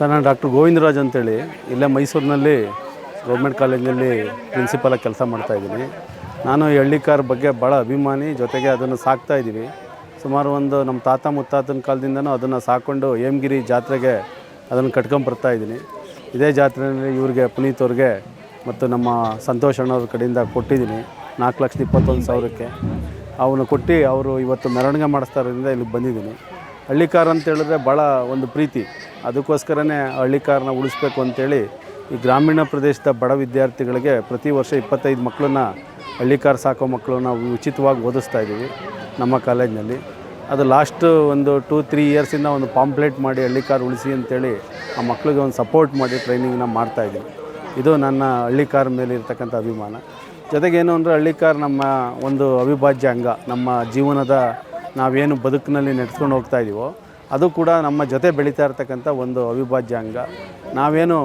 Sir ನಾನು doctor Govindaraj ಅಂತೇಳಿ, ಇಲ್ಲೇ ಮೈಸೂರಿನಲ್ಲಿ ಗೌರ್ಮೆಂಟ್ ಕಾಲೇಜಿನಲ್ಲಿ ಪ್ರಿನ್ಸಿಪಲಾಗಿ ಕೆಲಸ ಮಾಡ್ತಾಯಿದ್ದೀನಿ ನಾನು ಹಳ್ಳಿಕಾರ್ ಬಗ್ಗೆ ಭಾಳ ಅಭಿಮಾನಿ, ಜೊತೆಗೆ ಅದನ್ನು ಸಾಕ್ತಾ ಇದ್ದೀವಿ. ಸುಮಾರು ಒಂದು ನಮ್ಮ ತಾತ ಮುತ್ತಾತನ ಕಾಲದಿಂದನೂ ಅದನ್ನು ಸಾಕೊಂಡು ಹೇಮಗಿರಿ ಜಾತ್ರೆಗೆ ಅದನ್ನು ಕಟ್ಕೊಂಬರ್ತಾ ಇದ್ದೀನಿ. ಇದೇ ಜಾತ್ರೆಯಲ್ಲಿ ಇವ್ರಿಗೆ, ಪುನೀತ್ ಅವ್ರಿಗೆ ಮತ್ತು ನಮ್ಮ ಸಂತೋಷ್ ಅಣ್ಣವ್ರ ಕಡೆಯಿಂದ ಕೊಟ್ಟಿದ್ದೀನಿ. ನಾಲ್ಕು ಲಕ್ಷದ ಇಪ್ಪತ್ತೊಂದು ಸಾವಿರಕ್ಕೆ. ಅವನು ಕೊಟ್ಟು ಅವರು ಇವತ್ತು ಮೆರವಣಿಗೆ ಮಾಡಿಸ್ತಾರಿಂದ ಇಲ್ಲಿಗೆ ಬಂದಿದ್ದೀನಿ. ಹಳ್ಳಿಕಾರ್ ಅಂತ ಹೇಳಿದ್ರೆ ಭಾಳ ಒಂದು ಪ್ರೀತಿ. ಅದಕ್ಕೋಸ್ಕರನೇ ಹಳ್ಳಿಕಾರನ್ನ ಉಳಿಸ್ಬೇಕು ಅಂತೇಳಿ ಈ ಗ್ರಾಮೀಣ ಪ್ರದೇಶದ ಬಡ ವಿದ್ಯಾರ್ಥಿಗಳಿಗೆ ಪ್ರತಿ ವರ್ಷ ಇಪ್ಪತ್ತೈದು ಮಕ್ಕಳನ್ನ ಹಳ್ಳಿಕಾರ ಸಾಕೋ ಮಕ್ಕಳನ್ನ ಉಚಿತವಾಗಿ ಓದಿಸ್ತಾ ಇದ್ದೀವಿ ನಮ್ಮ ಕಾಲೇಜಿನಲ್ಲಿ. ಅದು ಲಾಸ್ಟ್ ಒಂದು ಟೂ ತ್ರೀ ಇಯರ್ಸಿಂದ ಒಂದು ಪಾಂಪ್ಲೇಟ್ ಮಾಡಿ ಹಳ್ಳಿಕಾರ ಉಳಿಸಿ ಅಂತೇಳಿ ಆ ಮಕ್ಕಳಿಗೆ ಒಂದು ಸಪೋರ್ಟ್ ಮಾಡಿ ಟ್ರೈನಿಂಗ್ನ ಮಾಡ್ತಾಯಿದ್ದೀನಿ ಇದು ನನ್ನ ಹಳ್ಳಿಕಾರ ಮೇಲೆ ಇರ್ತಕ್ಕಂಥ ಅಭಿಮಾನ. ಜೊತೆಗೆ ಏನು ಅಂದರೆ ಹಳ್ಳಿಕಾರ ನಮ್ಮ ಒಂದು ಅವಿಭಾಜ್ಯ ಅಂಗ, ನಮ್ಮ ಜೀವನದ ನಾವೇನು ಬದುಕಿನಲ್ಲಿ ನಡೆಸ್ಕೊಂಡು ಹೋಗ್ತಾ ಇದ್ದೀವೋ ಅದು ಕೂಡ ನಮ್ಮ ಜೊತೆ ಬೆಳೀತಾ ಇರ್ತಕ್ಕಂಥ ಒಂದು ಅವಿಭಾಜ್ಯ ಅಂಗ. ನಾವೇನು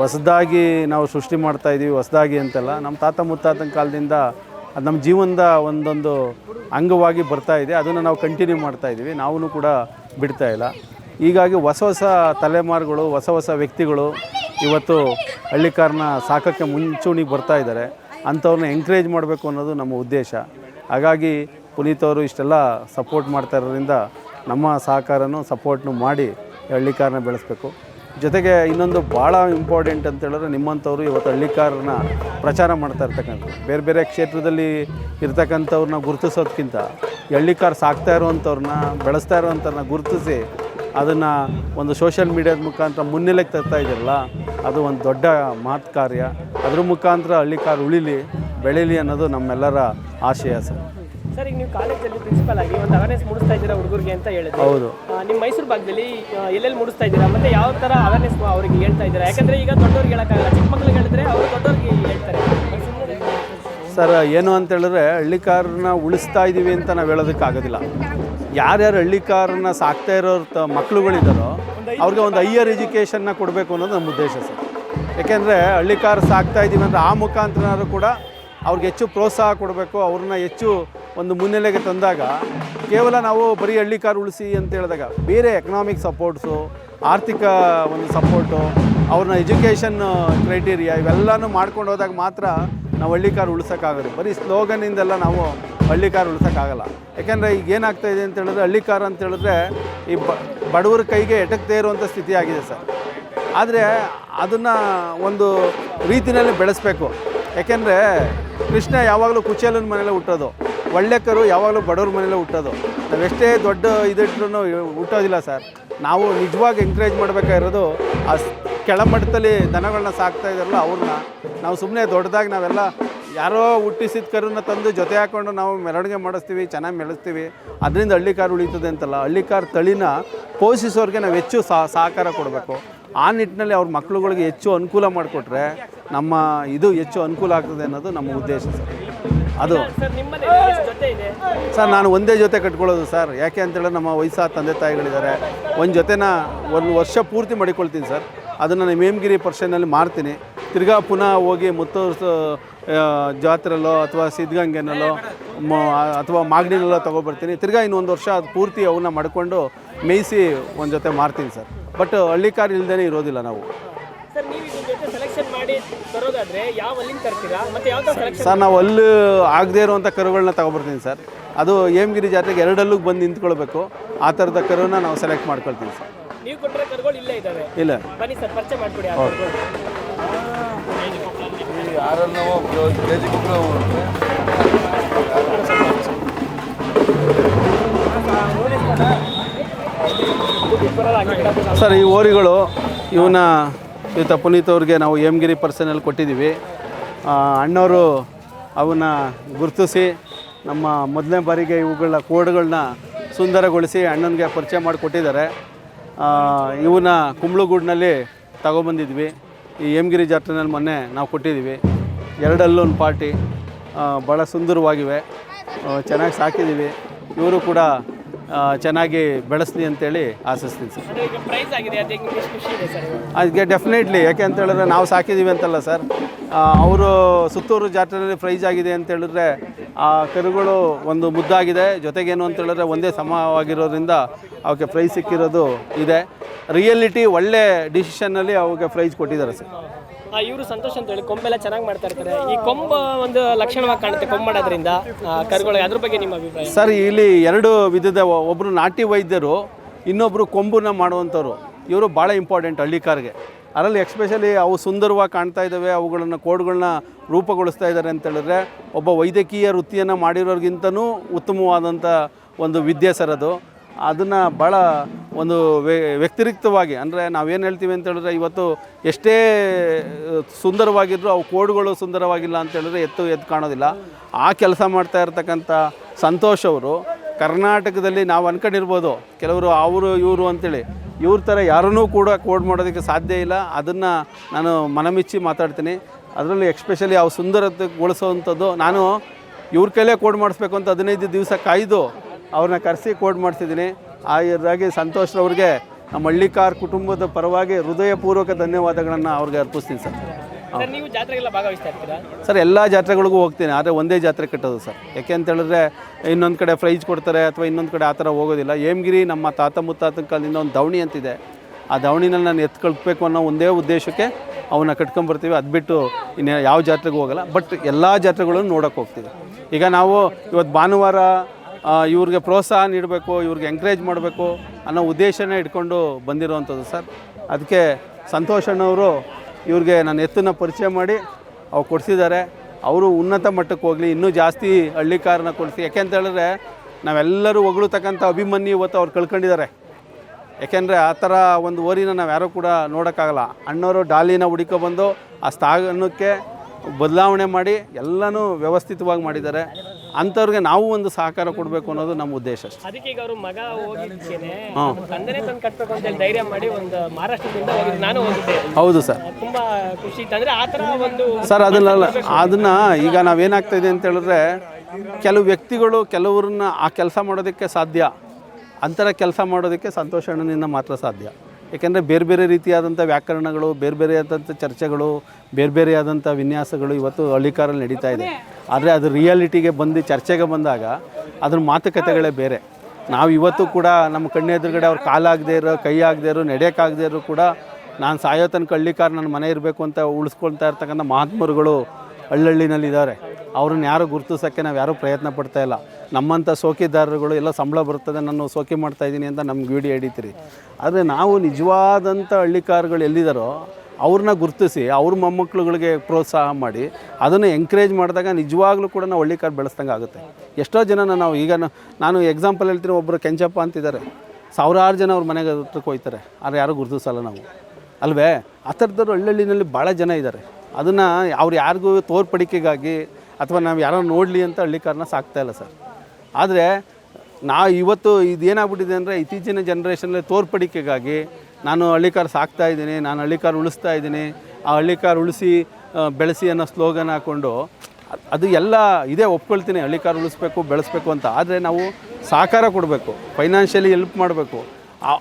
ಹೊಸದಾಗಿ ನಾವು ಸೃಷ್ಟಿ ಮಾಡ್ತಾ ಇದ್ದೀವಿ ಹೊಸದಾಗಿ ಅಂತಲ್ಲ, ನಮ್ಮ ತಾತ ಮುತ್ತಾತನ ಕಾಲದಿಂದ ಅದು ನಮ್ಮ ಜೀವನದ ಒಂದೊಂದು ಅಂಗವಾಗಿ ಬರ್ತಾ ಇದೆ, ಅದನ್ನು ನಾವು ಕಂಟಿನ್ಯೂ ಮಾಡ್ತಾ ಇದ್ದೀವಿ ನಾವೂ ಕೂಡ ಬಿಡ್ತಾ ಇಲ್ಲ. ಹೀಗಾಗಿ ಹೊಸ ಹೊಸ ತಲೆಮಾರುಗಳು, ಹೊಸ ಹೊಸ ವ್ಯಕ್ತಿಗಳು ಇವತ್ತು ಹಳ್ಳಿಕಾರನ್ನ ಸಾಕೋಕ್ಕೆ ಮುಂಚೂಣಿಗೆ ಬರ್ತಾ ಇದ್ದಾರೆ. ಅಂಥವ್ರನ್ನ ಎಂಕರೇಜ್ ಮಾಡಬೇಕು ಅನ್ನೋದು ನಮ್ಮ ಉದ್ದೇಶ. ಹಾಗಾಗಿ ಪುನೀತ್ ಅವರು ಇಷ್ಟೆಲ್ಲ ಸಪೋರ್ಟ್ ಮಾಡ್ತಾ ಇರೋದ್ರಿಂದ ನಮ್ಮ ಸಹಕಾರನೂ ಸಪೋರ್ಟ್ನು ಮಾಡಿ ಹಳ್ಳಿಕಾರನ್ನ ಬೆಳೆಸಬೇಕು. ಜೊತೆಗೆ ಇನ್ನೊಂದು ಭಾಳ ಇಂಪಾರ್ಟೆಂಟ್ ಅಂತ ಹೇಳಿದ್ರೆ ನಿಮ್ಮಂಥವ್ರು ಇವತ್ತು ಹಳ್ಳಿಕಾರನ್ನ ಪ್ರಚಾರ ಮಾಡ್ತಾ ಇರ್ತಕ್ಕಂಥ ಬೇರೆ ಬೇರೆ ಕ್ಷೇತ್ರದಲ್ಲಿ ಇರ್ತಕ್ಕಂಥವ್ರನ್ನ ಗುರುತಿಸೋದಕ್ಕಿಂತ ಹಳ್ಳಿಕಾರ ಸಾಕ್ತಾ ಇರುವಂಥವ್ರನ್ನ, ಬೆಳೆಸ್ತಾ ಇರುವಂಥವ್ರನ್ನ ಗುರುತಿಸಿ ಅದನ್ನು ಒಂದು ಸೋಷಿಯಲ್ ಮೀಡಿಯಾದ ಮುಖಾಂತರ ಮುನ್ನೆಲೆಗೆ ತರ್ತಾ ಇದ್ದಾರಲ್ಲ, ಅದು ಒಂದು ದೊಡ್ಡ ಮಾತು ಕಾರ್ಯ. ಅದ್ರ ಮುಖಾಂತರ ಹಳ್ಳಿಕಾರ ಉಳಿಲಿ, ಬೆಳೀಲಿ ಅನ್ನೋದು ನಮ್ಮೆಲ್ಲರ ಆಶಯ ಸರ್. ಸರ್ ಈಗ ನೀವು ಕಾಲೇಜಲ್ಲಿ ಪ್ರಿನ್ಸಿಪಲ್ ಆಗಿ ಒಂದು ಅವೇರ್ನೆಸ್ ಮೂಡಿಸ್ತಾ ಇದ್ದೀರಾ ಹುಡುಗರಿಗೆ ಅಂತ ಹೇಳಿದ್ರೆ ಹೌದು. ನಿಮ್ಮ ಮೈಸೂರು ಭಾಗದಲ್ಲಿ ಎಲ್ಲೆಲ್ಲಿ ಮೂಡಿಸ್ತಾ ಇದ್ದೀರಾ? ಮತ್ತೆ ಯಾವ ಥರ ಅವೇರ್ನೆಸ್ ಅವರಿಗೆ ಹೇಳ್ತಾ ಇದ್ದೀರಾ? ಯಾಕಂದ್ರೆ ಈಗ ದೊಡ್ಡವ್ರಿಗೆ ಹೇಳೋಕ್ಕಾಗಲ್ಲ. ಚಿಕ್ಕ ಮಕ್ಳಿಗೆ ಹೇಳಿದ್ರೆ ಅವರು ದೊಡ್ಡವ್ರಿಗೆ ಹೇಳ್ತಾರೆ. ಸರ್ ಏನು ಅಂತ ಹೇಳಿದ್ರೆ ಹಳ್ಳಿಕಾರನ್ನ ಉಳಿಸ್ತಾ ಇದ್ದೀವಿ ಅಂತ ನಾವು ಹೇಳೋದಕ್ಕಾಗೋದಿಲ್ಲ ಯಾರ್ಯಾರು ಹಳ್ಳಿಕಾರನ್ನ ಸಾಕ್ತಾ ಇರೋ ಮಕ್ಕಳುಗಳಿದ್ದಾರೋ ಅವ್ರಿಗೆ ಒಂದು ಹೈಯರ್ ಎಜುಕೇಷನ್ನ ಕೊಡಬೇಕು ಅನ್ನೋದು ನಮ್ಮ ಉದ್ದೇಶ ಸರ್ ಯಾಕೆಂದರೆ ಹಳ್ಳಿಕಾರ ಸಾಕ್ತಾ ಇದ್ದೀವಿ ಅಂದರೆ ಆ ಮುಖಾಂತರನಾದ್ರೂ ಕೂಡ ಅವ್ರಿಗೆ ಹೆಚ್ಚು ಪ್ರೋತ್ಸಾಹ ಕೊಡಬೇಕು, ಅವ್ರನ್ನ ಹೆಚ್ಚು ಒಂದು ಮುನ್ನೆಲೆಗೆ ತಂದಾಗ, ಕೇವಲ ನಾವು ಬರೀ ಹಳ್ಳಿ ಕಾರ್ ಉಳಿಸಿ ಅಂತ ಹೇಳಿದಾಗ, ಬೇರೆ ಎಕನಾಮಿಕ್ ಸಪೋರ್ಟ್ಸು ಆರ್ಥಿಕ ಒಂದು ಸಪೋರ್ಟು ಅವ್ರನ್ನ ಎಜುಕೇಷನ್ ಕ್ರೈಟೀರಿಯಾ ಇವೆಲ್ಲನೂ ಮಾಡ್ಕೊಂಡು ಹೋದಾಗ ಮಾತ್ರ ನಾವು ಹಳ್ಳಿ ಕಾರ್ ಉಳಿಸೋಕ್ಕಾಗೋದು. ಬರೀ ಸ್ಲೋಗನಿಂದೆಲ್ಲ ನಾವು ಹಳ್ಳಿ ಹಳ್ಳಿಕಾರ ಉಳಿಸೋಕ್ಕಾಗಲ್ಲ. ಯಾಕೆಂದರೆ ಈಗ ಏನಾಗ್ತಾ ಇದೆ ಅಂತ ಹೇಳಿದ್ರೆ ಹಳ್ಳಿಕಾರ ಅಂತ ಹೇಳಿದ್ರೆ ಈ ಬಡವರ ಕೈಗೆ ಎಟಕ್ತೇ ಇರುವಂಥ ಸ್ಥಿತಿ ಆಗಿದೆ ಸರ್. ಆದರೆ ಅದನ್ನು ಒಂದು ರೀತಿಯಲ್ಲಿ ಬೆಳೆಸಬೇಕು. ಯಾಕೆಂದರೆ ಕೃಷ್ಣ ಯಾವಾಗಲೂ ಕುಚೇಲನ ಮನೇಲೆ ಹುಟ್ಟೋದು. ಒಳ್ಳೆಕರು ಯಾವಾಗಲೂ ಬಡವ್ರ ಮನೇಲೆ ಹುಟ್ಟೋದು. ನಾವೆಷ್ಟೇ ದೊಡ್ಡ ಇದಿಟ್ರೂ ಹುಟ್ಟೋದಿಲ್ಲ ಸರ್. ನಾವು ನಿಜವಾಗಿ ಎಂಕರೇಜ್ ಮಾಡಬೇಕಾಗಿರೋದು ಆ ಕೆಳಮಟ್ಟದಲ್ಲಿ ದನಗಳನ್ನ ಸಾಕ್ತಾ ಇದ್ದಾರಲ್ಲ ಅವ್ರನ್ನ. ನಾವು ಸುಮ್ಮನೆ ದೊಡ್ಡದಾಗಿ ನಾವೆಲ್ಲ ಯಾರೋ ಹುಟ್ಟಿಸಿದ ಕರನ್ನ ತಂದು ಜೊತೆ ಹಾಕ್ಕೊಂಡು ನಾವು ಮೆರವಣಿಗೆ ಮಾಡಿಸ್ತೀವಿ, ಚೆನ್ನಾಗಿ ಮೆಳೆಸ್ತೀವಿ ಅದರಿಂದ ಹಳ್ಳಿ ಕಾರು ಉಳಿತದೆ ಅಂತಲ್ಲ. ಹಳ್ಳಿ ಹಳ್ಳಿಕಾರ್ ತಳಿನ ಪೋಷಿಸೋರಿಗೆ ನಾವು ಹೆಚ್ಚು ಸಹ ಸಹಕಾರ ಕೊಡಬೇಕು. ಆ ನಿಟ್ಟಿನಲ್ಲಿ ಅವ್ರ ಮಕ್ಕಳುಗಳಿಗೆ ಹೆಚ್ಚು ಅನುಕೂಲ ಮಾಡಿಕೊಟ್ರೆ ನಮ್ಮ ಇದು ಹೆಚ್ಚು ಅನುಕೂಲ ಆಗ್ತದೆ ಅನ್ನೋದು ನಮ್ಮ ಉದ್ದೇಶ ಸರ್. ಅದು. ಸರ್, ನಾನು ಒಂದೇ ಜೊತೆ ಕಟ್ಕೊಳ್ಳೋದು ಸರ್. ಯಾಕೆ ಅಂತೇಳಿದ್ರೆ ನಮ್ಮ ವಯಸ್ಸಾದ ತಂದೆ ತಾಯಿಗಳಿದ್ದಾರೆ. ಒಂದು ಜೊತೆನ ಒಂದು ವರ್ಷ ಪೂರ್ತಿ ಮಾಡಿಕೊಳ್ತೀನಿ ಸರ್. ಅದನ್ನು ನಾನು ಮೇಮಗಿರಿ ಪರ್ಷನಲ್ಲಿ ಮಾರ್ತೀನಿ. ತಿರ್ಗಾ ಪುನಃ ಹೋಗಿ ಮುತ್ತೂರು ಜಾತ್ರೆಲ್ಲೋ ಅಥವಾ ಸಿದ್ಧಗಂಗೆನಲ್ಲೋ ಅಥವಾ ಮಾಗಡಿನಲ್ಲೋ ತೊಗೊಬರ್ತೀನಿ. ತಿರ್ಗಾ ಇನ್ನೊಂದು ವರ್ಷ ಅದು ಪೂರ್ತಿ ಅವನ್ನ ಮಾಡಿಕೊಂಡು ಮೇಯಿಸಿ ಒಂದು ಜೊತೆ ಮಾರ್ತೀನಿ ಸರ್. ಬಟ್ ಹಳ್ಳಿಕಾರ್ ಇಲ್ಲದೇ ಇರೋದಿಲ್ಲ ನಾವು. ಸರ್ ನೀವು ಜೊತೆ ಸೆಲೆಕ್ಷನ್ ಮಾಡಿ ತರೋದಾದ್ರೆ ಯಾವ ಅಲ್ಲಿಂದ ತರ್ತೀರಾ? ಮತ್ತೆ ಯಾವ ಸೆಲೆಕ್ಷನ್ ಸರ್ ನಾವು ಅಲ್ಲಿ ಆಗದೇ ಇರುವಂಥ ಕರುಗಳನ್ನ ತಗೊಬರ್ತೀನಿ ಸರ್. ಅದು ಹೇಮಗಿರಿ ಜಾತ್ರೆಗೆ ಎರಡಲ್ಲೂ ಬಂದು ನಿಂತ್ಕೊಳ್ಬೇಕು. ಆ ಥರದ ಕರುವನ್ನ ನಾವು ಸೆಲೆಕ್ಟ್ ಮಾಡ್ಕೊಳ್ತೀವಿ ಸರ್. ನೀವು ಕೊಟ್ಟರೆ ಕರುಗಳು ಇಲ್ಲೇ ಇದ್ದಾವೆ? ಇಲ್ಲ. ಬನ್ನಿ ಸರ್ ಪರಿಚಯ ಮಾಡ್ಕೊಡಿ ಆ ಕರುಗಳು. ಸರ್, ಈ ಓರಿಗಳು, ಇವನ್ನ ಇವತ್ತ ಪುನೀತ್ ಅವ್ರಿಗೆ ನಾವು ಹೇಮಗಿರಿ ಪರ್ಸನಲ್ಲಿ ಕೊಟ್ಟಿದ್ದೀವಿ. ಅಣ್ಣವರು ಅವನ್ನ ಗುರುತಿಸಿ, ನಮ್ಮ ಮೊದಲನೇ ಬಾರಿಗೆ ಇವುಗಳ ಕೋಡ್ಗಳನ್ನ ಸುಂದರಗೊಳಿಸಿ ಅಣ್ಣನಿಗೆ ಪರಿಚಯ ಮಾಡಿಕೊಟ್ಟಿದ್ದಾರೆ ಇವನ್ನ ಕುಂಬ್ಳಗೂಡಿನಲ್ಲಿ ತಗೊಬಂದಿದ್ವಿ. ಈ ಹೇಮಗಿರಿ ಜಾತ್ರೆನಲ್ಲಿ ಮೊನ್ನೆ ನಾವು ಕೊಟ್ಟಿದ್ದೀವಿ. ಎರಡಲ್ಲೂ ಒಂದು ಪಾರ್ಟಿ ಭಾಳ ಸುಂದರವಾಗಿವೆ. ಚೆನ್ನಾಗಿ ಸಾಕಿದ್ದೀವಿ. ಇವರು ಕೂಡ ಚೆನ್ನಾಗಿ ಬೆಳೆಸ್ಲಿ ಅಂತೇಳಿ ಆಶಿಸ್ತೀನಿ ಸರ್. ಅದಕ್ಕೆ ಡೆಫಿನೆಟ್ಲಿ ಯಾಕೆ ಅಂತ ಹೇಳಿದ್ರೆ ನಾವು ಸಾಕಿದ್ದೀವಿ ಅಂತಲ್ಲ ಸರ್. ಅವರು ಸುತ್ತೂರು ಜಾತ್ರೆಯಲ್ಲಿ ಪ್ರೈಸ್ ಆಗಿದೆ ಅಂತ ಹೇಳಿದ್ರೆ ಆ ಕರುಗಳು ಒಂದು ಮುದ್ದಾಗಿದೆ. ಜೊತೆಗೇನು ಅಂತ ಹೇಳಿದ್ರೆ ಒಂದೇ ಸಮವಾಗಿರೋದ್ರಿಂದ ಅವಕ್ಕೆ ಪ್ರೈಸ್ ಸಿಕ್ಕಿರೋದು ಇದೆ. ರಿಯಲಿಟಿ ಒಳ್ಳೆ ಡಿಸಿಷನ್ನಲ್ಲಿ ಅವಕ್ಕೆ ಪ್ರೈಸ್ ಕೊಟ್ಟಿದ್ದಾರೆ ಸರ್. ಇವರು ಸಂತೋಷ ಅಂತ ಹೇಳಿ ಕೊಂಬೆಲ್ಲ ಚೆನ್ನಾಗಿ ಮಾಡ್ತಾ ಇರ್ತಾರೆ. ಈ ಕೊಂಬ ಒಂದು ಲಕ್ಷಣವಾಗಿ ಕಾಣುತ್ತೆ ಕೊಂಬ ಮಾಡೋದ್ರಿಂದ ಕರುಗಳಿಗೆ ಅದ್ರ ಬಗ್ಗೆ ನಿಮ್ಮ ಅಭಿಪ್ರಾಯ? ಸರ್, ಇಲ್ಲಿ ಎರಡು ವಿಧದ ಒಬ್ರು ನಾಟಿ ವೈದ್ಯರು ಇನ್ನೊಬ್ಬರು ಕೊಂಬನ್ನ ಮಾಡುವಂಥವ್ರು. ಇವರು ಭಾಳ ಇಂಪಾರ್ಟೆಂಟ್ ಹಳ್ಳಿಕಾರ್ಗೆ. ಅದರಲ್ಲಿ ಎಕ್ಸ್ಪೆಷಲಿ ಅವು ಸುಂದರವಾಗಿ ಕಾಣ್ತಾ ಇದ್ದಾವೆ, ಅವುಗಳನ್ನು ಕೋಡ್ಗಳನ್ನ ರೂಪಗೊಳಿಸ್ತಾ ಇದ್ದಾರೆ ಅಂತ ಹೇಳಿದ್ರೆ, ಒಬ್ಬ ವೈದ್ಯಕೀಯ ವೃತ್ತಿಯನ್ನು ಮಾಡಿರೋರಿಗಿಂತನೂ ಉತ್ತಮವಾದಂಥ ಒಂದು ವಿದ್ಯೆ ಸರ್ ಅದು. ಅದನ್ನು ಭಾಳ ಒಂದು ವ್ಯ- ವ್ಯತಿರಿಕ್ತವಾಗಿ ಅಂದರೆ ನಾವೇನು ಹೇಳ್ತೀವಿ ಅಂತ ಹೇಳಿದ್ರೆ ಇವತ್ತು ಎಷ್ಟೇ ಸುಂದರವಾಗಿದ್ದರೂ ಅವು ಕೋಡ್ಗಳು ಸುಂದರವಾಗಿಲ್ಲ ಅಂತ ಹೇಳಿದ್ರೆ ಎತ್ತು ಎದ್ದು ಕಾಣೋದಿಲ್ಲ. ಆ ಕೆಲಸ ಮಾಡ್ತಾ ಇರ್ತಕ್ಕಂಥ ಸಂತೋಷ್ ಅವರು ಕರ್ನಾಟಕದಲ್ಲಿ ನಾವು ಅನ್ಕೊಂಡಿರ್ಬೋದು. ಕೆಲವರು ಅವರು, ಇವರು ಅಂತೇಳಿ. ಇವ್ರ ಥರ ಯಾರನ್ನೂ ಕೂಡ ಕೋಡ್ ಮಾಡೋದಕ್ಕೆ ಸಾಧ್ಯ ಇಲ್ಲ. ಅದನ್ನು ನಾನು ಮನಮಿಚ್ಚಿ ಮಾತಾಡ್ತೀನಿ. ಅದರಲ್ಲಿ ಎಕ್ಸ್ಪೆಷಲಿ ಅವು ಸುಂದರತೆಗೊಳಿಸೋವಂಥದ್ದು ನಾನು ಇವ್ರ ಕೈಲೇ ಕೋಡ್ ಮಾಡಿಸ್ಬೇಕು ಅಂತ ಹದಿನೈದು ದಿವಸ ಕಾಯ್ದು ಅವ್ರನ್ನ ಕರೆಸಿ ಕೋಡ್ ಮಾಡಿಸಿದ್ದೀನಿ. ಹಾಗಾಗಿ ಸಂತೋಷ್ರವ್ರಿಗೆ ನಮ್ಮ ಹಳ್ಳಿಕಾರ್ ಕುಟುಂಬದ ಪರವಾಗಿ ಹೃದಯಪೂರ್ವಕ ಧನ್ಯವಾದಗಳನ್ನು ಅವ್ರಿಗೆ ಅರ್ಪಿಸ್ತೀನಿ ಸರ್. ಸರ್ ನೀವು ಜಾತ್ರೆಗೆಲ್ಲ ಭಾಗವಹಿಸ್ತಾ ಇರ್ತೀರಾ? ಸರ್ ಎಲ್ಲ ಜಾತ್ರೆಗಳಿಗೂ ಹೋಗ್ತೀನಿ ಆದರೆ ಒಂದೇ ಜಾತ್ರೆ ಕಟ್ಟೋದು ಸರ್. ಯಾಕೆ ಅಂತ ಹೇಳಿದ್ರೆ ಇನ್ನೊಂದು ಕಡೆ ಫ್ರೈಜ್ ಕೊಡ್ತಾರೆ ಅಥವಾ ಇನ್ನೊಂದು ಕಡೆ ಆ ಥರ ಹೋಗೋದಿಲ್ಲ. ಹೇಮಗಿರಿ ನಮ್ಮ ತಾತ ಮುತ್ತಾತನ ಕಾಲದಿಂದ ಒಂದು ದವಣಿ ಅಂತಿದೆ. ಆ ದವಣಿನಲ್ಲಿ ನಾನು ಎತ್ತು ಕಳ್ಬೇಕು ಅನ್ನೋ ಒಂದೇ ಉದ್ದೇಶಕ್ಕೆ ಅವನ್ನ ಕಟ್ಕೊಂಬರ್ತೀವಿ. ಅದು ಬಿಟ್ಟು ಇನ್ನು ಯಾವ ಜಾತ್ರೆಗೂ ಹೋಗಲ್ಲ. ಬಟ್ ಎಲ್ಲ ಜಾತ್ರೆಗಳನ್ನು ನೋಡೋಕೆ ಹೋಗ್ತೀವಿ. ಈಗ ನಾವು ಇವತ್ತು ಭಾನುವಾರ ಇವ್ರಿಗೆ ಪ್ರೋತ್ಸಾಹ ನೀಡಬೇಕು, ಇವ್ರಿಗೆ ಎಂಕರೇಜ್ ಮಾಡಬೇಕು ಅನ್ನೋ ಉದ್ದೇಶನೇ ಇಟ್ಕೊಂಡು ಬಂದಿರುವಂಥದ್ದು ಸರ್. ಅದಕ್ಕೆ ಸಂತೋಷ್ ಅಣ್ಣವರು ಇವ್ರಿಗೆ ನನ್ನ ಎತ್ತನ್ನು ಪರಿಚಯ ಮಾಡಿ ಅವ್ರು ಕೊಡಿಸಿದ್ದಾರೆ. ಅವರು ಉನ್ನತ ಮಟ್ಟಕ್ಕೆ ಹೋಗಲಿ, ಇನ್ನೂ ಜಾಸ್ತಿ ಹಳ್ಳಿಕಾರನ ಕೊಡಿಸಿ. ಯಾಕೆ ಅಂತ ಹೇಳಿದ್ರೆ ನಾವೆಲ್ಲರೂ ಹೊಗಳತಕ್ಕಂಥ ಅಭಿಮನ್ಯು ಇವತ್ತು ಅವ್ರು ಕಳ್ಕೊಂಡಿದ್ದಾರೆ. ಯಾಕೆಂದರೆ ಆ ಥರ ಒಂದು ಓರಿನ ನಾವು ಯಾರೂ ಕೂಡ ನೋಡೋಕ್ಕಾಗಲ್ಲ. ಅಣ್ಣವರು ಡಾಲಿನ ಹುಡುಕೊಬಂದು ಆ ಸ್ಥಾನಕ್ಕೆ ಬದಲಾವಣೆ ಮಾಡಿ ಎಲ್ಲನೂ ವ್ಯವಸ್ಥಿತವಾಗಿ ಮಾಡಿದ್ದಾರೆ. ಅಂಥವ್ರಿಗೆ ನಾವು ಒಂದು ಸಹಕಾರ ಕೊಡಬೇಕು ಅನ್ನೋದು ನಮ್ಮ ಉದ್ದೇಶ ಅಷ್ಟೇ. ಅದಕ್ಕೆ ಈಗ ಅವರು ಮಗ ಹೋಗಿದ್ದೇನೆ ತಂದೆನೇ ತಂದು ಕಟ್ಬೇಕು ಅಂತ ಧೈರ್ಯ ಮಾಡಿ ಒಂದು ಮಹಾರಾಷ್ಟ್ರದಿಂದ ಹೋಗಿದ್ದು ನಾನು ಹೋಗಿದ್ದೆ. ಹೌದು ಸರ್. ತುಂಬಾ ಖುಷಿ ಇತ್ತು. ಅಂದ್ರೆ ಆ ತರ ಒಂದು ಸರ್ ಅದನ್ನ ಅದನ್ನು ಈಗ ನಾವೇನಾಗ್ತಾ ಇದೆ ಅಂತ ಹೇಳಿದ್ರೆ ಕೆಲವು ವ್ಯಕ್ತಿಗಳು ಕೆಲವ್ರನ್ನ ಆ ಕೆಲಸ ಮಾಡೋದಕ್ಕೆ ಸಾಧ್ಯ ಅಂತರ ಕೆಲಸ ಮಾಡೋದಕ್ಕೆ ಸಂತೋಷ ಅಣ್ಣನಿಂದ ಮಾತ್ರ ಸಾಧ್ಯ. ಏಕೆಂದರೆ ಬೇರೆ ಬೇರೆ ರೀತಿಯಾದಂಥ ವ್ಯಾಕರಣಗಳು, ಬೇರೆ ಬೇರೆ ಆದಂಥ ಚರ್ಚೆಗಳು, ಬೇರೆ ಬೇರೆ ಆದಂಥ ವಿನ್ಯಾಸಗಳು ಇವತ್ತು ಹಳ್ಳಿಕಾರಲ್ಲಿ ನಡೀತಾ ಇದೆ. ಆದರೆ ಅದು ರಿಯಾಲಿಟಿಗೆ ಬಂದು, ಚರ್ಚೆಗೆ ಬಂದಾಗ ಅದ್ರ ಮಾತುಕತೆಗಳೇ ಬೇರೆ. ನಾವು ಇವತ್ತು ಕೂಡ ನಮ್ಮ ಕಣ್ಣು ಎದುರುಗಡೆ ಅವ್ರು ಕಾಲಾಗದೇ ಇರೋ, ಕೈ ಆಗದೆ ಇರೋ ನಡೆಯೋಕ್ಕಾಗದೇ ಇರೋ ಕೂಡ ನಾನು ಸಾಯೋ ತನಕ ಹಳ್ಳಿಕಾರ ನನ್ನ ಮನೆ ಇರಬೇಕು ಅಂತ ಉಳಿಸ್ಕೊಳ್ತಾ ಇರ್ತಕ್ಕಂಥ ಮಹಾತ್ಮರುಗಳು ಹಳ್ಳಹಳ್ಳಿನಲ್ಲಿ ಇದ್ದಾರೆ ಅವ್ರನ್ನ ಯಾರು ಗುರುತಿಸೋಕ್ಕೆ ನಾವು ಯಾರೂ ಪ್ರಯತ್ನ ಪಡ್ತಾ ಇಲ್ಲ. ನಮ್ಮಂಥ ಸೋಕಿದಾರರುಗಳು ಎಲ್ಲ ಸಂಬಳ ಬರ್ತದೆ ನಾನು ಸೋಕಿ ಮಾಡ್ತಾ ಇದ್ದೀನಿ ಅಂತ ನಮ್ಗೆ ವಿಡಿಯೋ ಹಿಡಿತೀರಿ. ಆದರೆ ನಾವು ನಿಜವಾದಂಥ ಹಳ್ಳಿಕಾರ್ಗಳು ಎಲ್ಲಿದ್ದಾರೋ ಅವ್ರನ್ನ ಗುರುತಿಸಿ, ಅವ್ರ ಮೊಮ್ಮಕ್ಕಳುಗಳಿಗೆ ಪ್ರೋತ್ಸಾಹ ಮಾಡಿ, ಅದನ್ನು ಎಂಕರೇಜ್ ಮಾಡಿದಾಗ ನಿಜವಾಗ್ಲೂ ಕೂಡ ನಾವು ಹಳ್ಳಿಕಾರ್ ಬೆಳೆಸ್ದಂಗೆ ಆಗುತ್ತೆ. ಎಷ್ಟೋ ಜನನ ನಾವು ಈಗ ನಾನು ಎಕ್ಸಾಂಪಲ್ ಹೇಳ್ತೀನಿ ಒಬ್ಬರು ಕೆಂಚಪ್ಪ ಅಂತಿದ್ದಾರೆ. ಸಾವಿರಾರು ಜನ ಅವ್ರ ಮನೆಗೆ ಹತ್ರಕ್ಕೆ ಹೋಗ್ತಾರೆ ಆದರೆ ಯಾರೂ ಗುರುತಿಸಲ್ಲ ನಾವು. ಅಲ್ವೇ? ಆ ಥರದವ್ರು ಹಳ್ಳಿನಲ್ಲಿ ಭಾಳ ಜನ ಇದ್ದಾರೆ. ಅದನ್ನು ಅವ್ರು ಯಾರಿಗೂ ತೋರ್ಪಡಿಕೆಗಾಗಿ ಅಥವಾ ನಾವು ಯಾರೋ ನೋಡಲಿ ಅಂತ ಹಳ್ಳಿ ಕಾರ್ನ ಸಾಕ್ತಾ ಇಲ್ಲ ಸರ್. ಆದರೆ ನಾ ಇವತ್ತು ಇದೇನಾಗ್ಬಿಟ್ಟಿದೆ ಅಂದರೆ ಇತ್ತೀಚಿನ ಜನ್ರೇಷನಲ್ಲಿ ತೋರ್ಪಡಿಕೆಗಾಗಿ ನಾನು ಹಳ್ಳಿ ಕಾರ್ ಸಾಕ್ತಾ ಇದ್ದೀನಿ, ನಾನು ಹಳ್ಳಿಕಾರ ಉಳಿಸ್ತಾ ಇದ್ದೀನಿ, ಆ ಹಳ್ಳಿ ಕಾರ್ ಉಳಿಸಿ ಬೆಳೆಸಿ ಅನ್ನೋ ಸ್ಲೋಗನ್ ಹಾಕ್ಕೊಂಡು ಅದ್- ಎಲ್ಲ ಇದೇ ಒಪ್ಕೊಳ್ತೀನಿ ಹಳ್ಳಿಕಾರ ಉಳಿಸ್ಬೇಕು, ಬೆಳೆಸ್ಬೇಕು ಅಂತ. ಆದರೆ ನಾವು ಸಹಕಾರ ಕೊಡಬೇಕು ಫೈನಾನ್ಷಿಯಲಿ ಹೆಲ್ಪ್ ಮಾಡಬೇಕು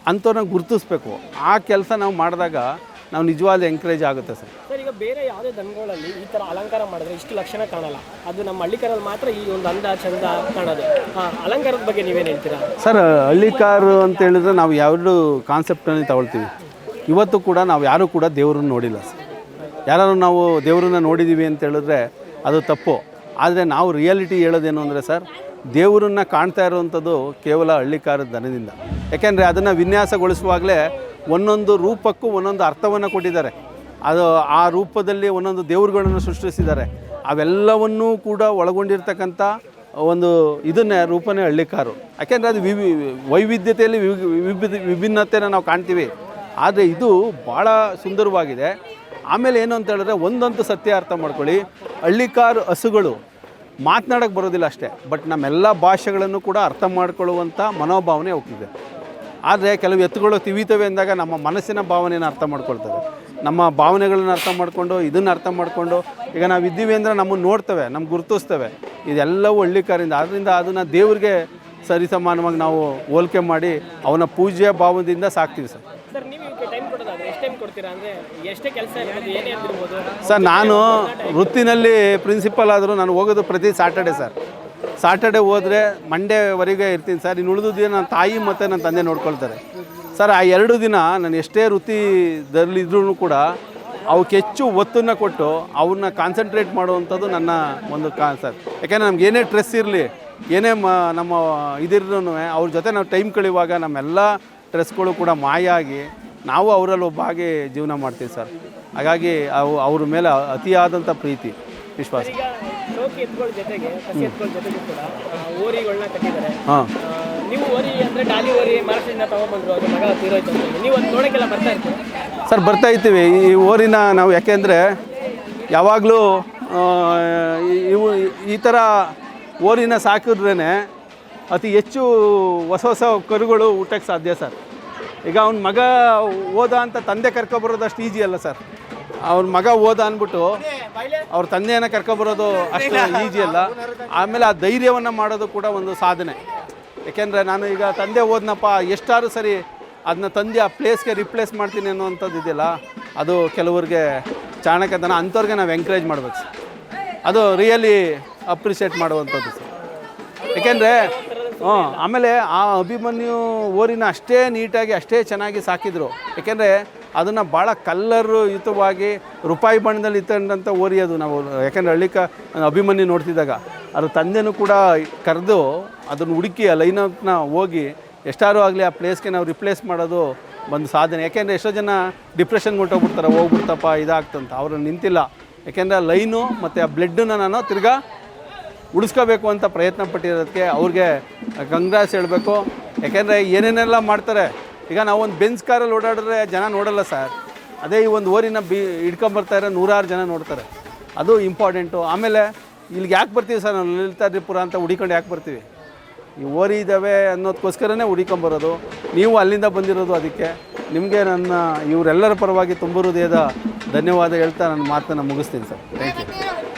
ಅಂಥವ್ರನ್ನ ಗುರುತಿಸ್ಬೇಕು. ಆ ಕೆಲಸ ನಾವು ಮಾಡಿದಾಗ ನಾವು ನಿಜವಾದ ಎಂಕರೇಜ್ ಆಗುತ್ತೆ ಸರ್. ಸರ್ ಈಗ ಬೇರೆ ಯಾವುದೇ ದನಗಳಲ್ಲಿ ಈ ಥರ ಅಲಂಕಾರ ಮಾಡಿದ್ರೆ ಇಷ್ಟು ಲಕ್ಷಣ ಕಾಣಲ್ಲ. ಅದು ನಮ್ಮ ಹಳ್ಳಿಕಾರಲ್ಲಿ ಮಾತ್ರ ಈ ಒಂದು ಅಂದ ಚಂದ ಕಾಣೋದು. ಅಲಂಕಾರದ ಬಗ್ಗೆ ನೀವೇನು ಹೇಳ್ತೀರಾ? ಸರ್ ಹಳ್ಳಿಕಾರು ಅಂತ ಹೇಳಿದ್ರೆ ನಾವು ಎರಡು ಕಾನ್ಸೆಪ್ಟನ್ನು ತಗೊಳ್ತೀವಿ. ಇವತ್ತು ಕೂಡ ನಾವು ಯಾರೂ ಕೂಡ ದೇವರನ್ನು ನೋಡಿಲ್ಲ ಸರ್. ಯಾರು ನಾವು ದೇವರನ್ನ ನೋಡಿದ್ದೀವಿ ಅಂತ ಹೇಳಿದ್ರೆ ಅದು ತಪ್ಪು. ಆದರೆ ನಾವು ರಿಯಾಲಿಟಿ ಹೇಳೋದೇನು ಅಂದರೆ ಸರ್ ದೇವರನ್ನ ಕಾಣ್ತಾ ಇರುವಂಥದ್ದು ಕೇವಲ ಹಳ್ಳಿಕಾರದ ದನದಿಂದ. ಯಾಕೆಂದರೆ ಅದನ್ನು ವಿನ್ಯಾಸಗೊಳಿಸುವಾಗಲೇ ಒಂದೊಂದು ರೂಪಕ್ಕೂ ಒಂದೊಂದು ಅರ್ಥವನ್ನು ಕೊಟ್ಟಿದ್ದಾರೆ. ಅದು ಆ ರೂಪದಲ್ಲಿ ಒಂದೊಂದು ದೇವರುಗಳನ್ನು ಸೃಷ್ಟಿಸಿದ್ದಾರೆ. ಅವೆಲ್ಲವನ್ನೂ ಕೂಡ ಒಳಗೊಂಡಿರ್ತಕ್ಕಂಥ ಒಂದು ಇದನ್ನೇ ರೂಪನೇ ಹಳ್ಳಿಕಾರು. ಯಾಕೆಂದರೆ ಅದು ವಿವಿ ವೈವಿಧ್ಯತೆಯಲ್ಲಿ ವಿವಿ- ವಿಭಿನ್ನತೆನ ನಾವು ಕಾಣ್ತೀವಿ. ಆದರೆ ಇದು ಭಾಳ ಸುಂದರವಾಗಿದೆ. ಆಮೇಲೆ ಏನು ಅಂತ ಹೇಳಿದ್ರೆ ಒಂದಂತೂ ಸತ್ಯ ಅರ್ಥ ಮಾಡ್ಕೊಳ್ಳಿ. ಹಳ್ಳಿಕಾರು ಹಸುಗಳು ಮಾತನಾಡೋಕ್ಕೆ ಬರೋದಿಲ್ಲ ಅಷ್ಟೇ. ಬಟ್ ನಮ್ಮೆಲ್ಲ ಭಾಷೆಗಳನ್ನು ಕೂಡ ಅರ್ಥ ಮಾಡ್ಕೊಳ್ಳುವಂಥ ಮನೋಭಾವನೆ ಹೋಗ್ತಿದೆ ಆದರೆ ಕೆಲವು ಎತ್ತುಗಳು ತಿವಿತವೆ ಅಂದಾಗ ನಮ್ಮ ಮನಸ್ಸಿನ ಭಾವನೆಯನ್ನು ಅರ್ಥ ಮಾಡ್ಕೊಳ್ತವೆ ನಮ್ಮ ಭಾವನೆಗಳನ್ನ ಅರ್ಥ ಮಾಡಿಕೊಂಡು ಇದನ್ನು ಅರ್ಥ ಮಾಡಿಕೊಂಡು ಈಗ ನಾವು ಇದ್ದೀವಿ ಅಂದರೆ ನಮ್ಮನ್ನು ನೋಡ್ತವೆ ನಮ್ಗೆ ಗುರುತಿಸ್ತವೆ. ಇದೆಲ್ಲವೂ ಹಳ್ಳಿಕಾರಿಂದ ಆದ್ದರಿಂದ ಅದನ್ನು ದೇವ್ರಿಗೆ ಸರಿಸಮಾನವಾಗಿ ನಾವು ಹೋಲಿಕೆ ಮಾಡಿ ಅವನ ಪೂಜೆಯ ಭಾವದಿಂದ ಸಾಕ್ತೀವಿ ಸರ್. ಸರ್ ಸರ್ ನಾನು ವೃತ್ತಿನಲ್ಲಿ ಪ್ರಿನ್ಸಿಪಲ್ ಆದರೂ ನಾನು ಹೋಗೋದು ಪ್ರತಿ ಸ್ಯಾಟರ್ಡೆ ಸರ್. ಸಾಟರ್ಡೆ ಹೋದರೆ ಮಂಡೇವರೆಗೆ ಇರ್ತೀನಿ ಸರ್. ಇನ್ನು ಉಳಿದು ದಿನ ನನ್ನ ತಾಯಿ ಮತ್ತು ನನ್ನ ತಂದೆ ನೋಡ್ಕೊಳ್ತಾರೆ. ಸರ್, ಆ ಎರಡು ದಿನ ನಾನು ಎಷ್ಟೇ ವೃತ್ತಿದಲ್ಲಿದ್ರೂ ಕೂಡ ಅವಕ್ಕೆ ಹೆಚ್ಚು ಒತ್ತನ್ನು ಕೊಟ್ಟು ಅವ್ರನ್ನ ಕಾನ್ಸಂಟ್ರೇಟ್ ಮಾಡುವಂಥದ್ದು ನನ್ನ ಒಂದು ಕಾನ್ಸೆಪ್ಟ್ ಯಾಕೆಂದರೆ ನಮ್ಗೆ ಏನೇ ಸ್ಟ್ರೆಸ್ ಇರಲಿ, ಏನೇ ಮ ನಮ್ಮ ಇದಿರೂ ಅವ್ರ ಜೊತೆ ನಾವು ಟೈಮ್ ಕಳೆಯುವಾಗ ನಮ್ಮೆಲ್ಲ ಸ್ಟ್ರೆಸ್ಗಳು ಕೂಡ ಮಾಯ ಆಗಿ ನಾವು ಅವರಲ್ಲಿ ಒಬ್ಬ ಹಾಗೆ ಜೀವನ ಮಾಡ್ತೀವಿ ಸರ್. ಹಾಗಾಗಿ ಅವು ಅವ್ರ ಮೇಲೆ ಅತಿಯಾದಂಥ ಪ್ರೀತಿ, ವಿಶ್ವಾಸ. ಈಗ ಜೊತೆಗೆ ಕಸಿ ಜೊತೆಗೂ ಕೂಡ ಓರಿಗಳನ್ನ ಕಟ್ಟಿದ್ದಾರೆ. ಹಾಂ. ನೀವು ಓರಿ ಅಂದ್ರೆ ಡಾಲಿ ಓರಿ ಮಹಾರಾಷ್ಟ್ರದಿಂದ ತಗೊಂಡ್ಬಂದ್ರು ಅವ್ರ ಮಗ ತೀರೋಯ್ತು ಅಂತ ಹೇಳಿ. ನೀವು ಒಂದು ನೋಡೋಕ್ಕೆಲ್ಲ ಬರ್ತಾ ಇರ್ತೀವಿ ಸರ್ ಬರ್ತಾ ಇರ್ತೀವಿ. ಈ ಓರಿನ ನಾವು ಯಾಕೆಂದರೆ ಯಾವಾಗಲೂ ಇವು ಈ ಥರ ಓರಿನ ಸಾಕಿದ್ರೇ ಅತಿ ಹೆಚ್ಚು ಹೊಸ ಹೊಸ ಕರುಗಳು ಊಟಕ್ಕೆ ಸಾಧ್ಯ ಸರ್. ಈಗ ಅವ್ನ ಮಗ ಓದ ಅಂತ ತಂದೆ ಕರ್ಕೊಬರೋದಷ್ಟು ಈಜಿ ಅಲ್ಲ ಸರ್. ಅವ್ನ ಮಗ ಓದ ಅಂದ್ಬಿಟ್ಟು ಅವ್ರ ತಂದೆಯನ್ನು ಕರ್ಕೊಬರೋದು ಅಷ್ಟು ಈಜಿ ಅಲ್ಲ. ಆಮೇಲೆ ಆ ಧೈರ್ಯವನ್ನು ಮಾಡೋದು ಕೂಡ ಒಂದು ಸಾಧನೆ. ಯಾಕೆಂದರೆ ನಾನು ಈಗ ತಂದೆ ಓದ್ನಪ್ಪ ಎಷ್ಟಾರು ಸರಿ ಅದನ್ನ ತಂದೆ ಆ ಪ್ಲೇಸ್ಗೆ ರಿಪ್ಲೇಸ್ ಮಾಡ್ತೀನಿ ಅನ್ನೋವಂಥದ್ದು ಇದೆಯಲ್ಲ, ಅದು ಕೆಲವ್ರಿಗೆ ಚಾಣಕ್ಯತನ ಅಂಥವ್ರಿಗೆ ನಾವು ಎಂಕರೇಜ್ ಮಾಡ್ಬೇಕು ಸರ್ ಅದು ರಿಯಲಿ ಅಪ್ರಿಷಿಯೇಟ್ ಮಾಡುವಂಥದ್ದು ಸರ್ ಯಾಕೆಂದರೆ, ಹ್ಞೂ, ಆಮೇಲೆ ಆ ಅಭಿಮನ್ಯು ಓರಿನ ಅಷ್ಟೇ ನೀಟಾಗಿ ಅಷ್ಟೇ ಚೆನ್ನಾಗಿ ಸಾಕಿದ್ರು. ಯಾಕೆಂದರೆ ಅದನ್ನು ಭಾಳ ಕಲ್ಲರ್ ಯುತವಾಗಿ ರೂಪಾಯಿ ಬಣ್ಣದಲ್ಲಿ ಇತ್ತಂಥ ಓರಿ ಅದು ನಾವು, ಯಾಕೆಂದರೆ ಹಳ್ಳಿಕ ಅಭಿಮನ್ಯು ನೋಡ್ತಿದ್ದಾಗ. ಅದ್ರ ತಂದೆನೂ ಕೂಡ ಕರೆದು ಅದನ್ನು ಹುಡುಕಿ ಆ ಲೈನಪ್ನ ಹೋಗಿ ಎಷ್ಟಾರು ಆಗಲಿ ಆ ಪ್ಲೇಸ್ಗೆ ನಾವು ರಿಪ್ಲೇಸ್ ಮಾಡೋದು ಒಂದು ಸಾಧನೆ. ಯಾಕೆಂದರೆ ಎಷ್ಟೋ ಜನ ಡಿಪ್ರೆಷನ್ ಹೊಂಟೋಗ್ಬಿಡ್ತಾರೆ ಹೋಗ್ಬಿಡ್ತಪ್ಪ, ಇದಾಗ್ತಂತ. ಅವರು ನಿಂತಿಲ್ಲ. ಯಾಕೆಂದರೆ ಆ ಲೈನು ಮತ್ತು ಆ ಬ್ಲೆಡ್ಡನ್ನು ನಾನು ತಿರ್ಗಾ ಉಳಿಸ್ಕೋಬೇಕು ಅಂತ ಪ್ರಯತ್ನ ಪಟ್ಟಿರೋದಕ್ಕೆ ಅವ್ರಿಗೆ ಕಂಗ್ರಾಸ್ ಹೇಳಬೇಕು. ಯಾಕೆಂದರೆ ಏನೇನೆಲ್ಲ ಮಾಡ್ತಾರೆ ಈಗ ನಾವು ಒಂದು ಬೆಂಚ್ ಕಾರಲ್ಲಿ ಓಡಾಡಿದ್ರೆ ಜನ ನೋಡಲ್ಲ ಸರ್. ಅದೇ ಈ ಒಂದು ಓರಿನ ಬಿ ಇರೋ ನೂರಾರು ಜನ ನೋಡ್ತಾರೆ. ಅದು ಇಂಪಾರ್ಟೆಂಟು ಆಮೇಲೆ ಇಲ್ಲಿಗೆ ಯಾಕೆ ಬರ್ತೀವಿ ಸರ್ ನಾವು? ಲಲಿತಾದ್ರಿಪುರ ಅಂತ ಹುಡಿಕೊಂಡು ಯಾಕೆ ಬರ್ತೀವಿ? ಈ ಓರಿ ಇದ್ದಾವೆ ಅನ್ನೋದಕ್ಕೋಸ್ಕರನೇ ಹುಡಿಕೊಂಬರೋದು ನೀವು ಅಲ್ಲಿಂದ ಬಂದಿರೋದು ಅದಕ್ಕೆ. ನಿಮಗೆ ನನ್ನ ಇವರೆಲ್ಲರ ಪರವಾಗಿ ತುಂಬ ಹೃದಯದ ಧನ್ಯವಾದ ಹೇಳ್ತಾ ನನ್ನ ಮಾತನ್ನು ಮುಗಿಸ್ತೀನಿ ಸರ್. Thank you